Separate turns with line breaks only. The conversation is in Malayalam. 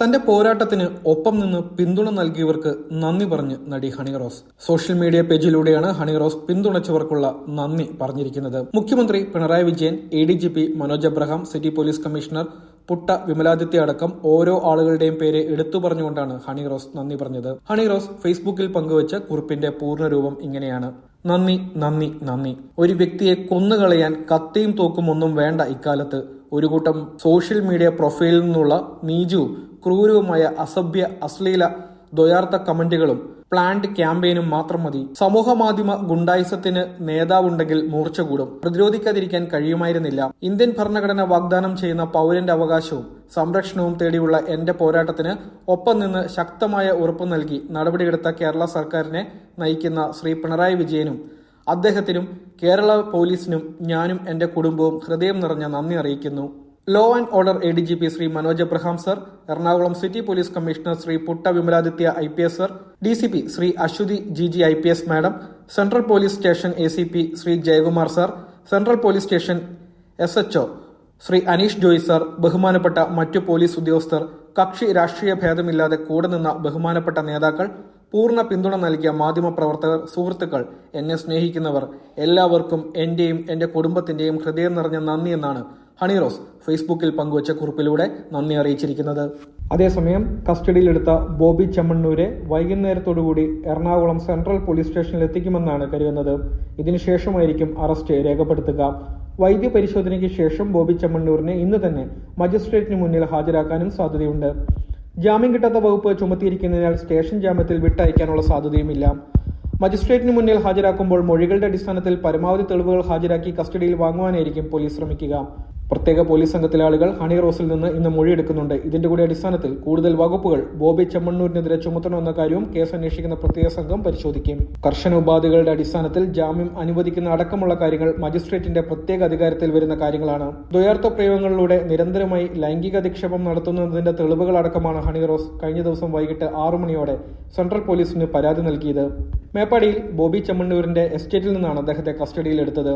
തന്റെ പോരാട്ടത്തിന് ഒപ്പം നിന്ന് പിന്തുണ നൽകിയവർക്ക് നന്ദി പറഞ്ഞ് നടി ഹണി റോസ്. സോഷ്യൽ മീഡിയ പേജിലൂടെയാണ് ഹണി റോസ് പിന്തുണച്ചവർക്കുള്ള നന്ദി പറഞ്ഞിരിക്കുന്നത്. മുഖ്യമന്ത്രി Pinarayi Vijayan A D G P Manoj Abraham city police commissioner Putta Vimaladitya അടക്കം ഓരോ ആളുകളുടെയും പേര് എടുത്തു പറഞ്ഞുകൊണ്ടാണ് ഹണി റോസ് നന്ദി പറഞ്ഞത്. ഹണി റോസ് ഫേസ്ബുക്കിൽ പങ്കുവച്ച കുറിപ്പിന്റെ പൂർണരൂപം ഇങ്ങനെയാണ്. നന്ദി നന്ദി നന്ദി. ഒരു വ്യക്തിയെ കൊന്നുകളയാൻ കത്തിയും തോക്കും ഒന്നും വേണ്ട ഇക്കാലത്ത്. ഒരു കൂട്ടം സോഷ്യൽ മീഡിയ പ്രൊഫൈലിൽ നിന്നുള്ള നീചവും ക്രൂരവുമായ അസഭ്യ അശ്ലീല ദ്വയാർത്ഥ കമന്റുകളും പ്ലാന്റ് ക്യാമ്പയിനും മാത്രം മതി. സമൂഹ മാധ്യമ ഗുണ്ടായിസത്തിന് നേതാവുണ്ടെങ്കിൽ മൂർച്ച കൂടും. പ്രതിരോധിക്കാതിരിക്കാൻ കഴിയുമായിരുന്നില്ല. ഇന്ത്യൻ ഭരണഘടന വാഗ്ദാനം ചെയ്യുന്ന പൗരന്റെ അവകാശവും സംരക്ഷണവും തേടിയുള്ള എന്റെ പോരാട്ടത്തിന് ഒപ്പം നിന്ന് ശക്തമായ ഉറപ്പ് നൽകി നടപടിയെടുത്ത കേരള സർക്കാരിനെ നയിക്കുന്ന ശ്രീ പിണറായി വിജയനും അദ്ദേഹത്തിനും കേരള പോലീസിനും ഞാനും എന്റെ കുടുംബവും ഹൃദയം നിറഞ്ഞ നന്ദി അറിയിക്കുന്നു. Law and order A D G P Shri Manoj Abraham sir Ernakulam city police commissioner Shri Putta Vimaladitya I P S sir D C P Shri Aswathy Jiji I P S madam central police station A C P Shri Jayakumar sir central police station S H O Shri Aneesh Joy sir ബഹുമാനപ്പെട്ട മറ്റു പോലീസ് ഉദ്യോഗസ്ഥർ കക്ഷി രാഷ്ട്രീയ ഭേദമില്ലാതെ കൂടെ നിന്ന ബഹുമാനപ്പെട്ട നേതാക്കൾ പൂർണ പിന്തുണ നൽകിയ മാധ്യമപ്രവർത്തകർ സുഹൃത്തുക്കൾ എന്നെ സ്നേഹിക്കുന്നവർ എല്ലാവർക്കും എന്റെയും എന്റെ കുടുംബത്തിന്റെയും ഹൃദയം നിറഞ്ഞ നന്ദി എന്നാണ് ഹണി റോസ് ഫേസ്ബുക്കിൽ പങ്കുവച്ച കുറിപ്പിലൂടെ നന്ദി അറിയിച്ചിരിക്കുന്നത്. അതേസമയം കസ്റ്റഡിയിലെടുത്ത ബോബി ചെമ്മണ്ണൂരെ വൈകുന്നേരത്തോടുകൂടി എറണാകുളം സെൻട്രൽ പോലീസ് സ്റ്റേഷനിൽ എത്തിക്കുമെന്നാണ് കരുതുന്നത്. ഇതിനുശേഷമായിരിക്കും അറസ്റ്റ് രേഖപ്പെടുത്തുക. വൈദ്യ പരിശോധനയ്ക്ക് ശേഷം ബോബി ചെമ്മണ്ണൂരിനെ ഇന്ന് തന്നെ മജിസ്ട്രേറ്റിന് മുന്നിൽ ഹാജരാക്കാനും സാധ്യതയുണ്ട്. ജാമ്യം കിട്ടാത്ത വകുപ്പ് ചുമത്തിയിരിക്കുന്നതിനാൽ സ്റ്റേഷൻ ജാമ്യത്തിൽ വിട്ടയക്കാനുള്ള സാധ്യതയുമില്ല. മജിസ്ട്രേറ്റിന് മുന്നിൽ ഹാജരാക്കുമ്പോൾ മൊഴികളുടെ അടിസ്ഥാനത്തിൽ പരമാവധി തെളിവുകൾ ഹാജരാക്കി കസ്റ്റഡിയിൽ വാങ്ങുവാനായിരിക്കും പോലീസ് ശ്രമിക്കുക. പ്രത്യേക പോലീസ് സംഘത്തിലെ ആളുകൾ ഹണി റോസിൽ നിന്ന് ഇന്ന് മൊഴിയെടുക്കുന്നുണ്ട്. ഇതിന്റെ കൂടി അടിസ്ഥാനത്തിൽ കൂടുതൽ വകുപ്പുകൾ ബോബി ചെമ്മണ്ണൂരിനെതിരെ ചുമത്തണമെന്ന കാര്യവും കേസ് അന്വേഷിക്കുന്ന പ്രത്യേക സംഘം പരിശോധിക്കും. കർശന ഉപാധികളുടെ അടിസ്ഥാനത്തിൽ ജാമ്യം അനുവദിക്കുന്ന അടക്കമുള്ള കാര്യങ്ങൾ മജിസ്ട്രേറ്റിന്റെ പ്രത്യേക അധികാരത്തിൽ വരുന്ന കാര്യങ്ങളാണ്. ദ്വയാർത്ഥ പ്രയോഗങ്ങളിലൂടെ നിരന്തരമായി ലൈംഗിക അധിക്ഷേപം നടത്തുന്നതിന്റെ തെളിവുകൾ അടക്കമാണ് ഹണി റോസ് കഴിഞ്ഞ ദിവസം വൈകിട്ട് ആറു മണിയോടെ സെൻട്രൽ പോലീസിന് പരാതി നൽകിയത്. മേപ്പാടിയിൽ ബോബി ചെമ്മണ്ണൂരിന്റെ എസ്റ്റേറ്റിൽ നിന്നാണ് അദ്ദേഹത്തെ കസ്റ്റഡിയിലെടുത്തത്.